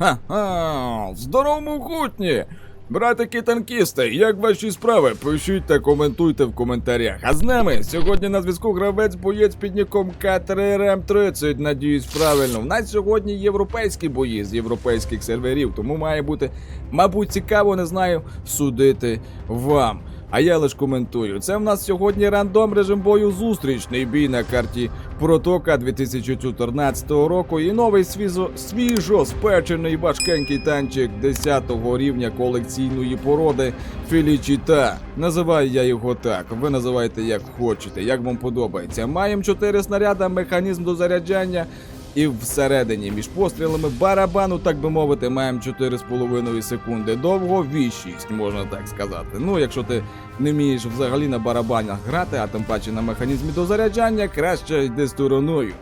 Ха-ха! Здорово, хутні! Братики танкісти, як ваші справи? Пишіть та коментуйте в коментарях. А з нами сьогодні на зв'язку гравець боєць під ніком К3РМ30. Надіюсь, правильно. У нас сьогодні європейські бої з європейських серверів, тому має бути, мабуть, цікаво, не знаю, судити вам. А я лиш коментую. Це в нас сьогодні рандом режим бою зустрічний бій на карті Протока 2014 року і новий свіжо, свіжо спечений важкенький танчик 10-го рівня колекційної породи Філічіта. Називаю я його так. Ви називайте як хочете, як вам подобається. Маємо 4 снаряда, механізм до заряджання. І всередині між пострілами барабану, так би мовити, маємо 4,5 секунди довго, V6, можна так сказати. Ну, якщо ти не вмієш взагалі на барабанах грати, а тим паче на механізмі до заряджання, краще йди стороною.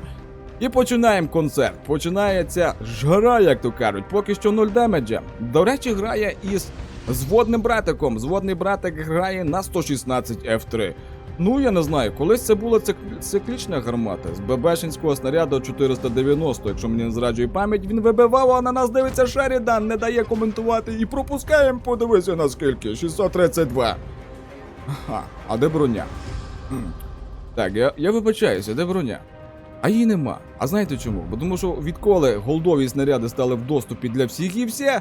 І починаємо концерт. Починається жара, як то кажуть, поки що 0 демеджа. До речі, грає із зводним братиком. Зводний братик грає на 116 F3. Ну, я не знаю, колись це була цик- циклічна гармата з ББшинського снаряду 490, якщо мені не зраджує пам'ять, він вибивав, а на нас дивиться Шерідан, не дає коментувати і пропускаємо, подивися наскільки, 632. Ага, а де броня? Так, я, я вибачаюся, де броня? А її нема. А знаєте чому? Бо тому що відколи голдові снаряди стали в доступі для всіх і все,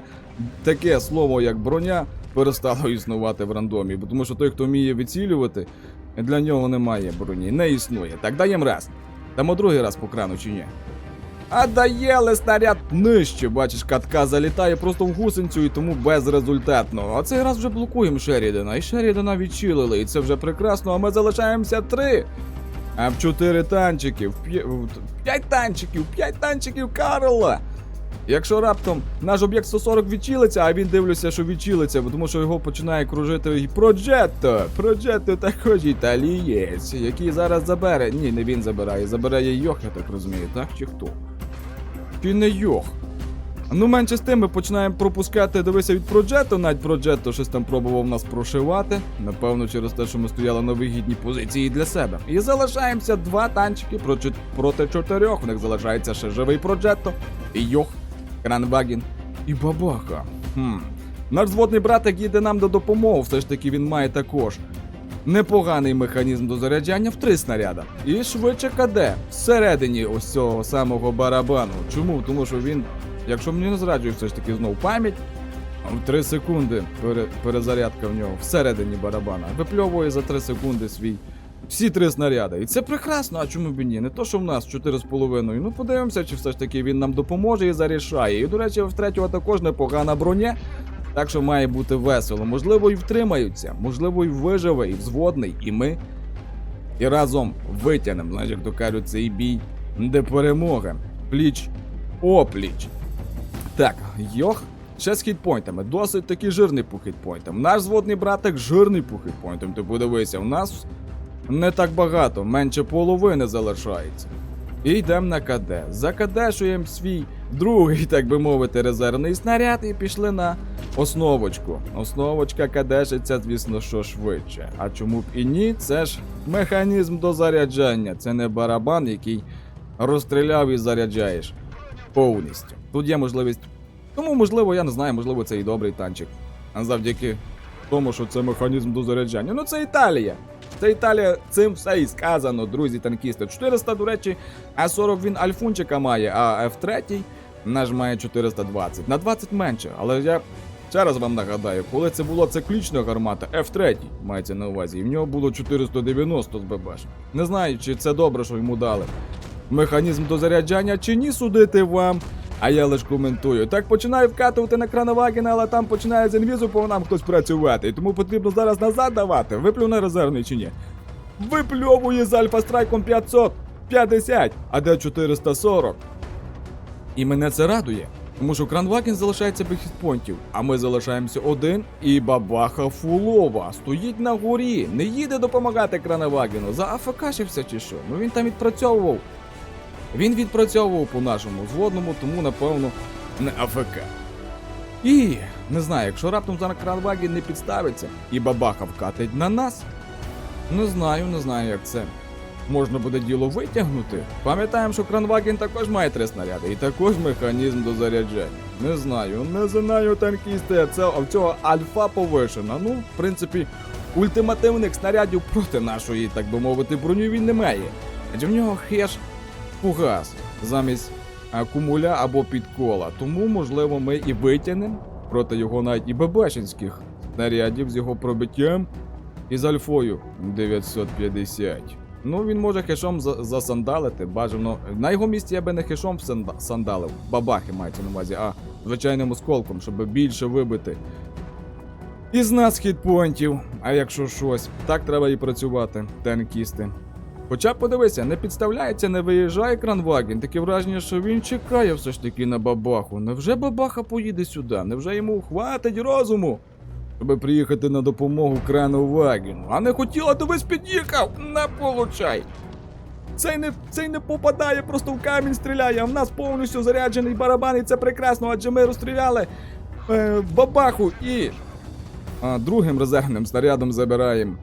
таке слово, як броня, перестало існувати в рандомі. Бо тому що той, хто вміє відцілювати, для нього немає броні, не існує. Так даєм раз. Дамо другий раз по крану чи ні? А даєли снаряд нижче, бачиш, катка залітає просто в гусеницю і тому безрезультатно. А цей раз вже блокуємо Шерідана, і Шерідана відчилили, і це вже прекрасно, а ми залишаємося три. А в чотири танчики, в п'ять танчиків, п'ять танчиків Карла. Якщо раптом наш об'єкт 140 відчилиться, а він дивлюся, що відчилиться, бо тому що його починає кружити Проджетто. Проджетто також італієць, який зараз забере. Ні, не він забирає, забирає Йох, я так розумію, так чи хто? Чи не Йох? Ну, менше з тим, ми починаємо пропускати, дивися від Проджетто, навіть Проджетто щось там пробував нас прошивати. Напевно, через те, що ми стояли на вигідній позиції для себе. І залишаємося два танчики проти, чотирьох. У них залишається ще живий Проджетто, і Йох, Кранваген і Бабаха. Хм. Наш зводний братик їде нам до допомоги, все ж таки він має також непоганий механізм до заряджання в три снаряда. І швидше КД всередині ось цього самого барабану. Чому? Тому що він, якщо мені не зраджує все ж таки знов пам'ять, в 3 секунди перезарядка в нього всередині барабана. Випльовує за 3 секунди свій. Всі три снаряди. І це прекрасно, а чому б і ні? Не то, що в нас 4,5. Ну подивимося, чи все ж таки він нам допоможе і зарішає. І, до речі, в третього також непогана броня. Так що має бути весело. Можливо, і втримаються, можливо, і виживе, і взводний, і ми. І разом витягнемо, знаєш, як то кажуть, цей бій, де перемога. Пліч опліч. Так, Йох. Ще з хітпойнтами. Досить таки жирний по хітпойнтам. Наш зводний братик жирний по хітпойнтам. Ти подивися, у нас не так багато, менше половини залишається. І йдемо на КД. Закадешуємо свій другий, так би мовити, резервний снаряд і пішли на основочку. Основочка кадешиться, звісно, що швидше. А чому б і ні? Це ж механізм до заряджання. Це не барабан, який розстріляв і заряджаєш повністю. Тут є можливість. Тому, можливо, я не знаю, можливо, це і добрий танчик. Завдяки тому, що це механізм до заряджання. Ну це Італія. Це Італія, цим все і сказано, друзі танкісти. 400, до речі, А40 він альфунчика має, а F3 наш має 420. На 20 менше. Але я ще раз вам нагадаю, коли це була циклічна гармата, F3 мається на увазі, і в нього було 490 з ББш. Не знаю, чи це добре, що йому дали. Механізм до заряджання чи ні судити вам. А я лиш коментую. Так починаю вкатувати на Кранавагена, але там починає з інвізу по нам хтось працювати. І тому потрібно зараз назад давати. Виплюне резервний чи ні? Випльовує з Альфа Страйком 550, а де 440. І мене це радує. Тому що Кранваген залишається без хітпонтів, а ми залишаємося один, і бабаха фулова стоїть на горі, не їде допомагати Кранвагену. За АФКшився чи що? Ну він там відпрацьовував. Він відпрацьовував по нашому зводному, тому напевно не АФК. І не знаю, якщо раптом зараз Кранваген не підставиться і бабаха вкатить на нас. Не знаю, не знаю, як це можна буде діло витягнути. Пам'ятаємо, що Кранваген також має три снаряди і також механізм до заряджання. Не знаю, не знаю танкісти, а це а в цього альфа повишена. Ну, в принципі, ультимативних снарядів проти нашої, так би мовити, броню він не має. Адже в нього хеш фугас замість акумуля або підкола. Тому, можливо, ми і витягнемо проти його навіть і бебешинських снарядів з його пробиттям і з альфою 950. Ну, він може хешом засандалити, бажано. На його місці я би не хешом сандалив, бабахи мається на увазі, а звичайним осколком, щоб більше вибити. Із нас хітпоінтів, а якщо щось, так треба і працювати, танкісти. Хоча подивися, не підставляється, не виїжджає кранваген. Таке враження, що він чекає все ж таки на бабаху. Невже бабаха поїде сюди? Невже йому хватить розуму? Щоб приїхати на допомогу крану Вагіну. А не хотіла, то весь під'їхав! Не получай! Цей не, цей не попадає, просто в камінь стріляє, а в нас повністю заряджений барабан, і це прекрасно, адже ми розстріляли е, бабаху і а, другим резервним снарядом забираємо.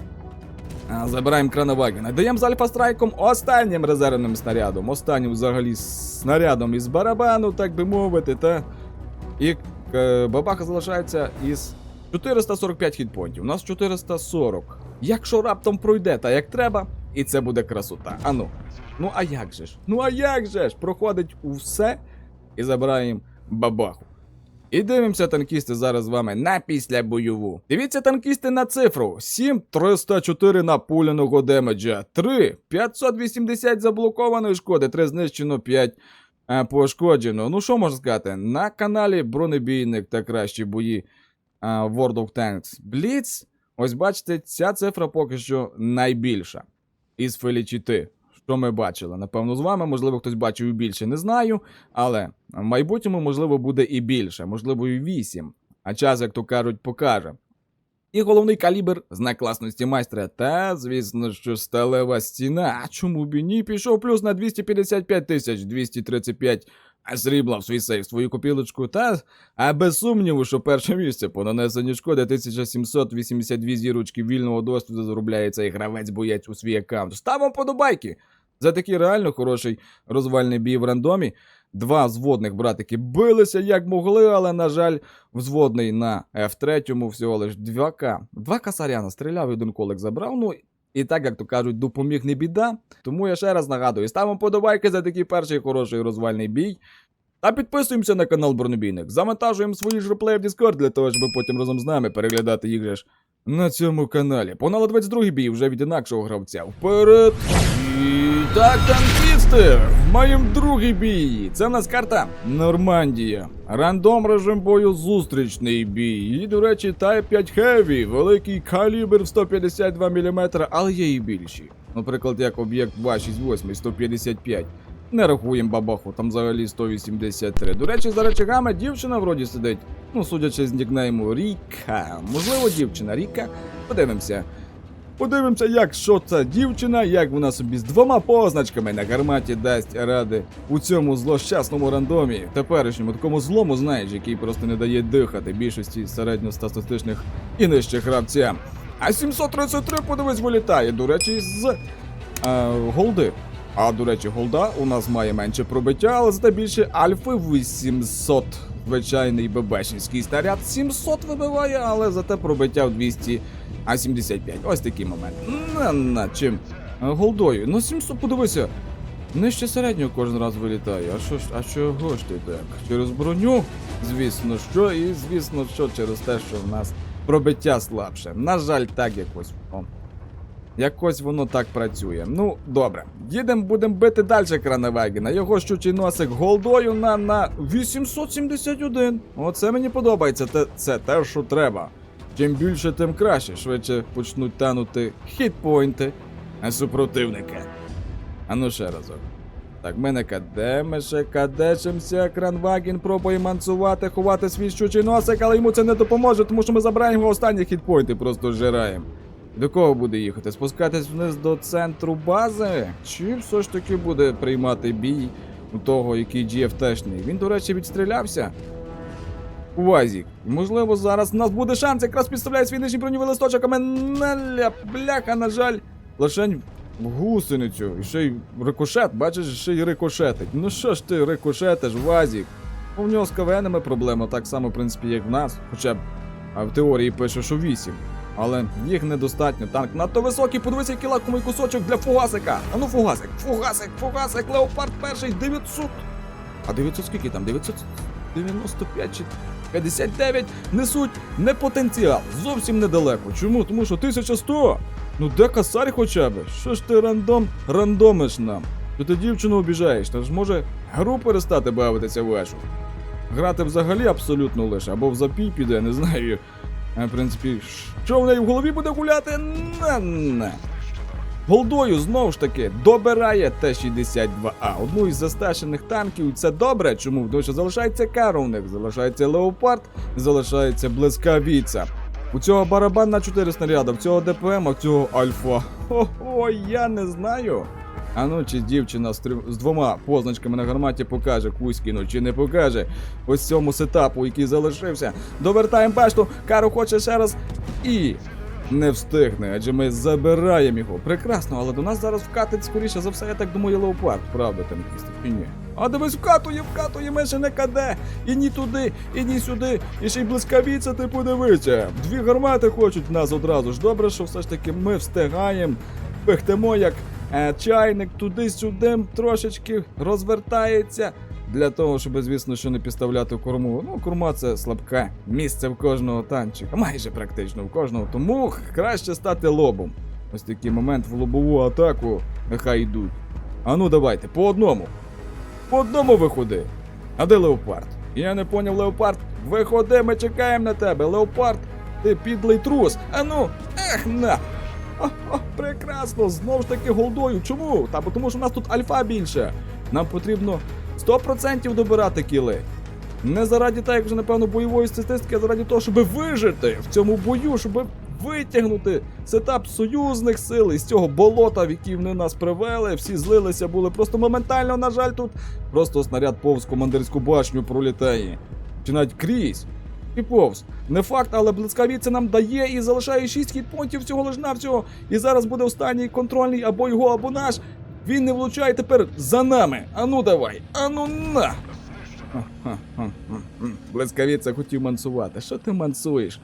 Забираємо Кранавагена. Даємо з Альфа-страйком останнім резервним снарядом. Останнім взагалі снарядом із барабану, так би мовити, та. І е, бабаха залишається із 445 хітпонтів. У нас 440. Якщо раптом пройде, та як треба, і це буде красота. Ану. Ну а як же ж? Ну а як же ж? Проходить усе і забираємо бабаху. І дивимося, танкісти, зараз з вами на після бойову. Дивіться, танкісти на цифру: 7 304 напуляного демеджа, 3 580 заблокованої шкоди, 3 знищено, 5 е, пошкоджено. Ну що можна сказати? На каналі Бронебійник та кращі бої е, World of Tanks Blitz. Ось бачите, ця цифра поки що найбільша із Фелічіти. Що ми бачили? Напевно, з вами, можливо, хтось бачив і більше, не знаю. Але в майбутньому, можливо, буде і більше, можливо, і 8. А час, як то кажуть, покаже. І головний калібр знак класності майстра. Та, звісно, що сталева стіна. А чому б і ні? Пішов плюс на 255 тисяч 235 срібла в свій сейф, свою копілочку. Та, а без сумніву, що перше місце по нанесенню шкоди 1782 зірочки вільного досвіду заробляє цей гравець-боєць у свій аккаунт. Ставимо подобайки! За такий реально хороший розвальний бій в рандомі. Два взводних братики билися як могли, але, на жаль, взводний на F3 всього лиш 2К. 2К Саряна стріляв, один колик забрав. Ну, і так, як то кажуть, допоміг не біда. Тому я ще раз нагадую, ставимо подобайки за такий перший хороший розвальний бій. Та підписуємося на канал Бронебійник. Завантажуємо свої ж реплеї в Discord для того, щоб потім разом з нами переглядати їх же ж на цьому каналі. Понало 22 бій вже від інакшого гравця. Вперед! Так, танкісти! Маємо другий бій. Це в нас карта Нормандія. Рандом режим бою зустрічний бій. І, до речі, Type 5 Heavy, великий калібр в 152 мм, але є і більші. Наприклад, як об'єкт 268 155. Не рахуємо бабаху, там взагалі 183. До речі, за речагами дівчина вроді сидить. Ну, судячи з нікнейму Ріка. Можливо, дівчина Ріка. Подивимося. Подивимося, як що це дівчина, як вона собі з двома позначками на гарматі дасть ради у цьому злощасному рандомі, теперішньому такому злому, знаєш, який просто не дає дихати більшості середньостатистичних і нижчих гравцям. А 733, подивись, вилітає, до речі, з е, голди. А до речі, голда у нас має менше пробиття, але зате більше альфи 800. Звичайний ББшинський снаряд 700 вибиває, але зате пробиття в 200, а 75. Ось такий момент. На, на чим? Голдою. Ну 700, подивися. Нижче середнього кожен раз вилітає. А що а чого ж ти так? Через броню? Звісно, що, і звісно, що через те, що в нас пробиття слабше. На жаль, так якось. Якось воно так працює. Ну, добре. Їдемо, будемо бити далі Краневегіна. Його щучий носик голдою на, на 871. Оце мені подобається. Те, це те, що треба. Чим більше, тим краще. Швидше почнуть танути хітпойнти супротивника. А ну ще разок. Так, ми не кадемо, ще кадешимося. Кранвагін пробує мансувати, ховати свій щучий носик, але йому це не допоможе, тому що ми забираємо останні хітпойнти, просто зжираємо. До кого буде їхати? Спускатись вниз до центру бази? Чи все ж таки буде приймати бій у того, який GFT-шний? Він, до речі, відстрілявся. Вазік. Можливо, зараз у нас буде шанс, якраз підставляє свій нижній броньовий листочок, а мене бляха, на жаль, лишень в гусеницю. І ще й рикошет, бачиш, ще й рикошетить. Ну що ж ти рикошетиш, Вазік? Ну, в нього з КВНами проблема так само, в принципі, як в нас. Хоча а в теорії пише, що 8. Але їх недостатньо. Танк надто високий, подивися, який кусочок для фугасика. А ну фугасик, фугасик, фугасик, леопард перший 900. А 900 скільки там? 995 чи 59 несуть не потенціал. Зовсім недалеко. Чому? Тому що 1100. Ну де косарь хоча б? Що ж ти рандом рандомиш нам? Що ти дівчину обіжаєш? Та ж може гру перестати бавитися в вешу? Грати взагалі абсолютно лише, або в запій піде, не знаю. В принципі, що в неї в голові буде гуляти? Не-не. Голдою знову ж таки добирає Т-62А. Одну із засташених танків. Це добре. Чому? Тому що залишається Каровник, залишається Леопард, залишається Блискавіця. У цього барабан на 4 снаряди, в цього ДПМ, в цього Альфа. Хо-хо, я не знаю. А ну, чи дівчина з, трьом- з двома позначками на гарматі покаже Кузькіну, чи не покаже ось цьому сетапу, який залишився. Довертаємо башту, Кару хоче ще раз і не встигне, адже ми забираємо його. Прекрасно, але до нас зараз вкатить, скоріше за все, я так думаю, леопард, правда, танкісти, чи ні? А дивись, вкатує, вкатує, ми ще не каде. І ні туди, і ні сюди, і ще й блискавіця, ти подивися. Дві гармати хочуть нас одразу ж. Добре, що все ж таки ми встигаємо. Пихтемо як чайник туди-сюди трошечки розвертається. Для того, щоб, звісно, що не підставляти корму. Ну, корма це слабке місце в кожного танчика, майже практично в кожного. Тому краще стати лобом. Ось такий момент в лобову атаку нехай йдуть. А ну давайте, по одному. По одному виходи. А де леопард? Я не поняв, леопард. Виходи, ми чекаємо на тебе. Леопард, ти підлий трус. А ну, ех на. Прекрасно, знову ж таки голдою. Чому? Та бо тому що у нас тут альфа більше. Нам потрібно 100% добирати кіли. Не заради так, як вже напевно бойової статистики, а заради того, щоб вижити в цьому бою, щоб витягнути сетап союзних сил із цього болота, в який вони нас привели. Всі злилися, були просто моментально, на жаль, тут просто снаряд повз командирську башню пролітає. Чи навіть крізь. І повз. Не факт, але блискавіця нам дає і залишає 6 хітпонтів всього лиш навсього. І зараз буде останній контрольний або його, або наш. Він не влучає тепер за нами. Ану давай, ану на. Блискавіця хотів мансувати. Що ти мансуєш?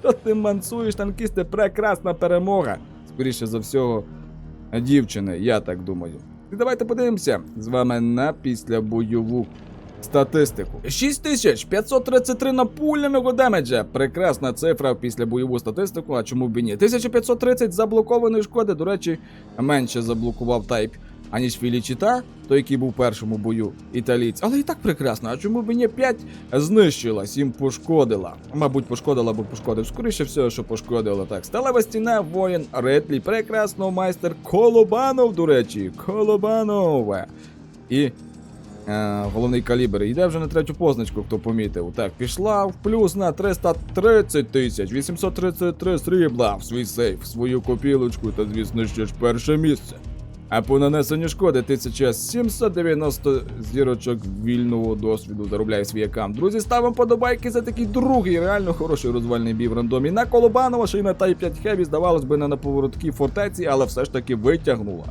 Що ти мансуєш, танкісти? Прекрасна перемога. Скоріше за всього, дівчини, я так думаю. І давайте подивимося з вами на післябойову статистику. 6533 напульного демеджа. Прекрасна цифра після бойову статистику, а чому б і ні? 1530 заблокованої шкоди, до речі, менше заблокував тайп, аніж Філічіта, той, який був в першому бою італійць. Але і так прекрасно, а чому б і ні? 5 знищила, 7 пошкодила. Мабуть, пошкодила або пошкодив. Скоріше всього, що пошкодила. Так, сталева стіна, воїн, Ретлі, прекрасно, майстер Колобанов, до речі, Колобанов. І головний калібр. Йде вже на третю позначку, хто помітив. Так, пішла в плюс на 330 тисяч, 833 срібла в свій сейф, в свою копілочку та, звісно, ще ж перше місце. А по нанесенню шкоди 1790 зірочок вільного досвіду заробляє свій аккаунт. Друзі, ставимо подобайки за такий другий реально хороший розвальний бій в рандомі. На Колобанова, ще й на Type 5 Heavy, здавалось би, не на поворотки фортеці, але все ж таки витягнула.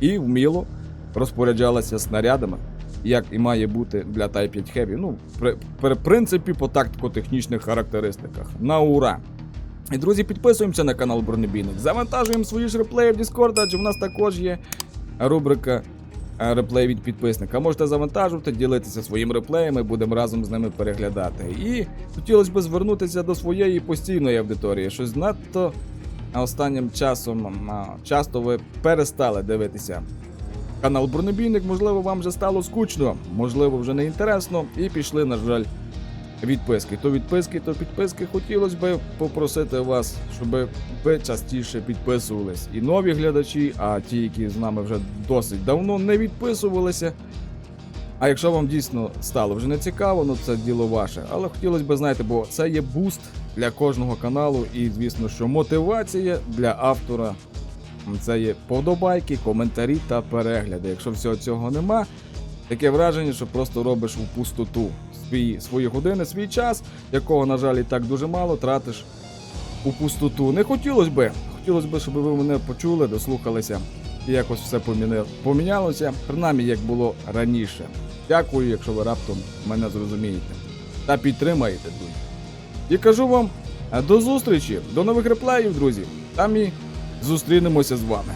І вміло розпоряджалася снарядами як і має бути для Type 5 Heavy. Ну, при, при принципі, по тактико-технічних характеристиках. На ура! І друзі, підписуємося на канал Бронебійник. Завантажуємо свої ж реплеї в Discord, адже в нас також є рубрика е, реплей від підписника. Можете завантажувати, ділитися своїм реплеєм, ми будемо разом з ними переглядати. І хотілося б звернутися до своєї постійної аудиторії. Щось надто останнім часом часто ви перестали дивитися Канал Бронебійник, можливо, вам вже стало скучно, можливо, вже не інтересно, і пішли, на жаль, відписки. То відписки, то підписки. Хотілося б попросити вас, щоб ви частіше підписувались. І нові глядачі, а ті, які з нами вже досить давно не відписувалися. А якщо вам дійсно стало вже не цікаво, ну це діло ваше. Але хотілося б, знаєте, бо це є буст для кожного каналу, і звісно, що мотивація для автора це є подобайки, коментарі та перегляди. Якщо всього цього нема, таке враження, що просто робиш у пустоту свої, свої години, свій час, якого, на жаль, і так дуже мало, тратиш у пустоту. Не хотілося би. Хотілося б, щоб ви мене почули, дослухалися і якось все помінялося, принаймні як було раніше. Дякую, якщо ви раптом мене зрозумієте. Та підтримаєте, друзі. І кажу вам е, до зустрічі, до нових реплеїв, друзі. Там і зустрінемося з вами.